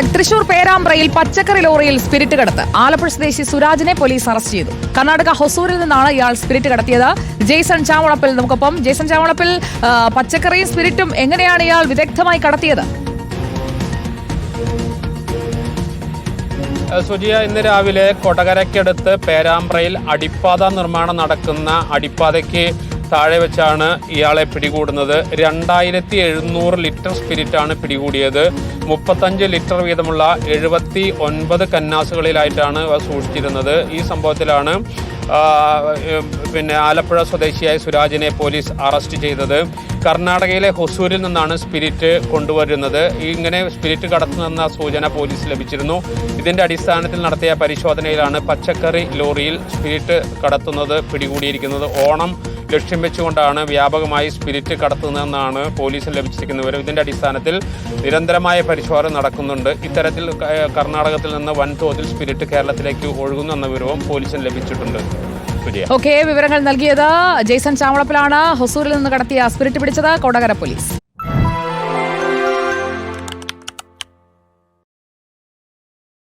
Back Thrissur പേരാമ്പ്രയിൽ പച്ചക്കറി ലോറിയിൽ spirit കടത്ത്. ആലപ്പുഴ സ്വദേശി സുരാജിനെ പോലീസ് അറസ്റ്റ് ചെയ്തു. കർണാടക ഹൊസൂരിൽ നിന്നാണ് ഇയാൾ സ്പിരിറ്റ് കടത്തിയത്. ജെയ്സൺ ചാവളപ്പിൽ നമുക്കൊപ്പം. ജെയ്സൺ ചാവളപ്പിൽ പച്ചക്കറിയും സ്പിരിറ്റും എങ്ങനെയാണ് ഇയാൾ വിദഗ്ധമായി കടത്തിയത്? സുജിയ ഇന്ന് രാവിലെ കൊടകരയ്ക്കടുത്ത് പേരാമ്പ്രയിൽ അടിപ്പാത നിർമ്മാണം നടക്കുന്ന അടിപ്പാതയ്ക്ക് താഴെ വെച്ചാണ് ഇയാളെ പിടികൂടുന്നത്. രണ്ടായിരത്തി എഴുന്നൂറ് ലിറ്റർ സ്പിരിറ്റാണ് പിടികൂടിയത്. മുപ്പത്തഞ്ച് ലിറ്റർ വീതമുള്ള എഴുപത്തി ഒൻപത് കന്നാസുകളിലായിട്ടാണ് സൂക്ഷിച്ചിരുന്നത്. ഈ സംഭവത്തിലാണ് പിന്നെ ആലപ്പുഴ സ്വദേശിയായ സുരാജിനെ പോലീസ് അറസ്റ്റ് ചെയ്തത്. കർണാടകയിലെ ഹൊസൂരിൽ നിന്നാണ് സ്പിരിറ്റ് കൊണ്ടുവരുന്നത്. ഇങ്ങനെ സ്പിരിറ്റ് കടത്തുന്ന സൂചന പോലീസ് ലഭിച്ചിരുന്നു. ഇതിന്റെ അടിസ്ഥാനത്തിൽ നടത്തിയ പരിശോധനയിലാണ് പച്ചക്കറി ലോറിയിൽ സ്പിരിറ്റ് കടത്തുന്നത് പിടികൂടിയിരിക്കുന്നത്. ഓണം ലക്ഷ്യം വെച്ചുകൊണ്ടാണ് വ്യാപകമായി സ്പിരിറ്റ് കടത്തുന്നതെന്നാണ് പോലീസിന് ലഭിച്ചിരിക്കുന്ന വിവരം. ഇതിന്റെ അടിസ്ഥാനത്തിൽ നിരന്തരമായ പരിശോധന നടക്കുന്നുണ്ട്. ഇത്തരത്തിൽ കർണാടകത്തിൽ നിന്ന് വൻതോതിൽ സ്പിരിറ്റ് കേരളത്തിലേക്ക് ഒഴുകുന്നു എന്ന വിവരവും പോലീസിന് ലഭിച്ചിട്ടുണ്ട്. ഓക്കെ വിവരങ്ങൾ നൽകിയത് ജെയ്സൺ ചാവളപ്പിലാണ്. ഹൊസൂരിൽ നിന്ന് കടത്തിയ സ്പിരിറ്റ് പിടിച്ചത് കോടകര പോലീസ്.